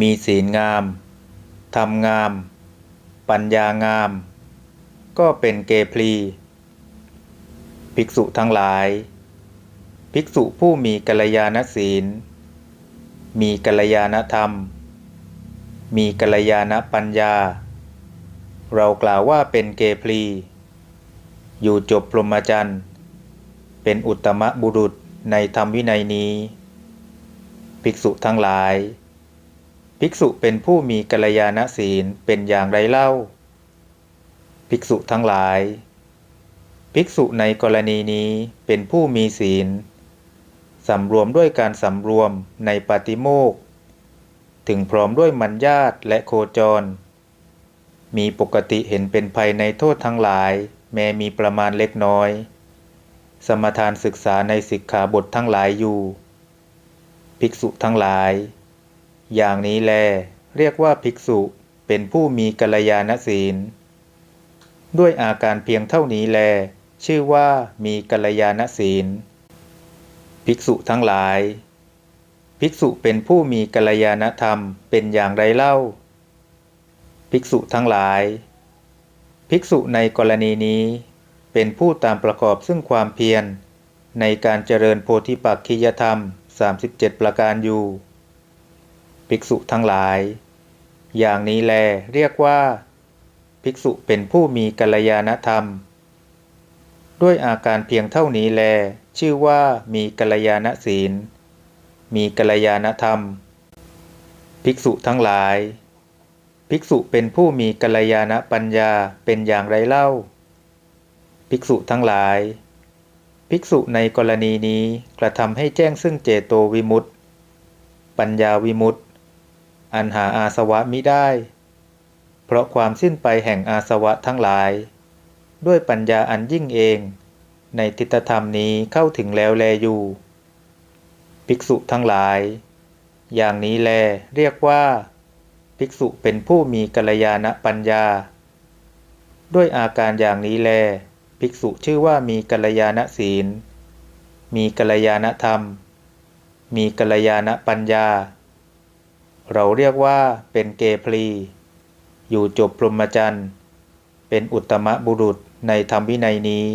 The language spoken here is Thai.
มีศีลงามทำงาม ปัญญางาม ก็เป็นเกพลี ภิกษุทั้งหลาย ภิกษุผู้มีกัลยาณศีล มีกัลยาณธรรม มีกัลยาณปัญญา เรากล่าวว่าเป็นเกพลี อยู่จบพรหมจรรย์ เป็นอุตตมบุรุษในธรรมวินัยนี้ ภิกษุทั้งหลาย ภิกษุเป็นผู้มีกัลยาณศีลเป็นอย่างไรเล่า ภิกษุทั้งหลาย ภิกษุในกรณีนี้เป็นผู้มีศีลสำรวมด้วยการสำรวมในปาติโมกข์ถึงพร้อมด้วยมัญญาตและโคจร มีปกติเห็นเป็นภัยในโทษทั้งหลาย แม้มีประมาณเล็กน้อย สมทานศึกษาในสิกขาบททั้งหลายอยู่ ภิกษุทั้งหลาย อย่างนี้แล เรียกว่าภิกษุเป็นผู้มีกัลยาณศีล ด้วยอาการเพียงเท่านี้แล ชื่อว่ามีกัลยาณศีล ภิกษุทั้งหลาย ภิกษุเป็นผู้มีกัลยาณธรรมเป็นอย่างไรเล่า ภิกษุทั้งหลาย ภิกษุในกรณีนี้ เป็นผู้ตามประกอบซึ่งความเพียร ในการเจริญโพธิปักขิยธรรม 37 ประการอยู่ ภิกษุทั้งหลาย อย่างนี้แลเรียกว่า ภิกษุเป็นผู้มีกัลยาณธรรม ด้วยอาการเพียงเท่านี้แล ชื่อว่ามีกัลยาณศีล มีกัลยาณธรรม ภิกษุทั้งหลาย ภิกษุเป็นผู้มีกัลยาณปัญญาเป็นอย่างไรเล่า ภิกษุทั้งหลาย ภิกษุในกรณีนี้กระทำให้แจ้งซึ่งเจโตวิมุตติปัญญาวิมุตติ อันหาอาสวะมิได้ เพราะความสิ้นไปแห่งอาสวะทั้งหลาย ด้วยปัญญาอันยิ่งเอง ในทิฏฐธรรมนี้เข้าถึงแล้วแลอยู่ ภิกษุทั้งหลาย อย่างนี้แลเรียกว่า ภิกษุเป็นผู้มีกัลยาณปัญญา ด้วยอาการอย่างนี้แล ภิกษุชื่อว่ามีกัลยาณศีล มีกัลยาณธรรม มีกัลยาณปัญญา เราเรียกว่าเป็นเกพลี อยู่จบพรหมจรรย์ เป็นอุตตมบุรุษในธรรมวินัยนี้